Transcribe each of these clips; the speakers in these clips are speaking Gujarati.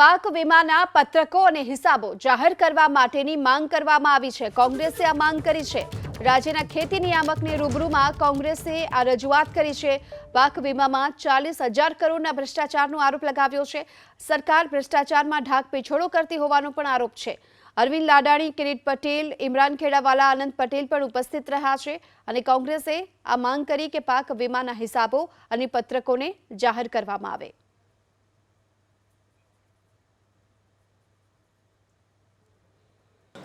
પાક વીમાના પત્રકો અને હિસાબો જાહેર કરવા માટેની માંગ કરવામાં આવી છે. કોંગ્રેસે આ માંગ કરી છે. રાજ્યના ખેતી નિયામકની રૂબરૂમાં કોંગ્રેસે આ રજૂઆત કરી છે. પાક વીમામાં ચાલીસ હજાર કરોડના ભ્રષ્ટાચારનો આરોપ લગાવ્યો છે. સરકાર ભ્રષ્ટાચારમાં ઢાક પીછોડો કરતી હોવાનો પણ આરોપ છે. અરવિંદ લાડાણી, કિરીટ પટેલ, ઇમરાન ખેડાવાલા આનંદ પટેલ પણ ઉપસ્થિત રહ્યા છે અને કોંગ્રેસે આ માંગ કરી કે પાક વીમાના હિસાબો અને પત્રકોને જાહેર કરવામાં આવે.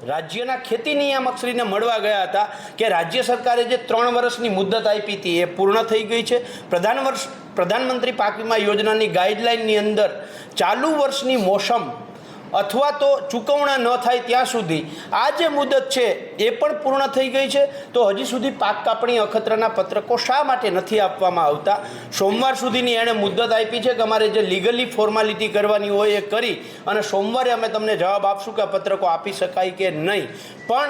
રાજ્યના ખેતી નિયામકશ્રીને મળવા ગયા હતા કે રાજ્ય સરકારે જે ત્રણ વર્ષની મુદત આપી હતી એ પૂર્ણ થઈ ગઈ છે. પ્રધાન વર્ષ, પ્રધાનમંત્રી પાક વીમા યોજનાની ગાઈડલાઇનની અંદર ચાલુ વર્ષની મોસમ અથવા તો ચૂકવણા ન થાય ત્યાં સુધી. આ જે મુદત છે, એ પણ પૂર્ણ થઈ ગઈ છે. તો હજી સુધી પાક કાપણી અખતરાના પત્રકો શા માટે નથી આપવામાં આવતા? સોમવાર સુધીની એણે મુદત આપી છે કે અમારે જે લીગલી ફોર્માલિટી કરવાની હોય એ કરી અને સોમવારે અમે તમને જવાબ આપશું કે આ પત્રકો આપી શકાય કે નહીં. પણ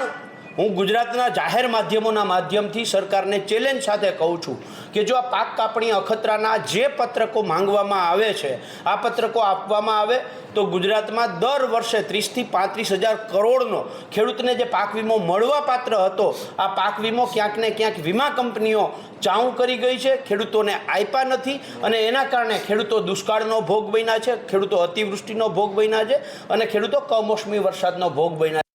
હું ગુજરાતના જાહેર માધ્યમોના માધ્યમથી સરકારને ચેલેન્જ સાથે કહું છું કે જો આ પાક કાપણી અખતરાના જે પત્રકો માંગવામાં આવે છે, આ પત્રકો આપવામાં આવે, તો ગુજરાતમાં દર વર્ષે ત્રીસથી પાંત્રીસ હજાર કરોડનો ખેડૂતને જે પાક વીમો મળવા પાત્ર હતો, આ પાક વીમો ક્યાંક ને ક્યાંક વીમા કંપનીઓ ચાઉં કરી ગઈ છે, ખેડૂતોને આપ્યા નથી અને એના કારણે ખેડૂતો દુષ્કાળનો ભોગ બન્યા છે, ખેડૂતો અતિવૃષ્ટિનો ભોગ બન્યા છે અને ખેડૂતો કમોસમી વરસાદનો ભોગ બન્યા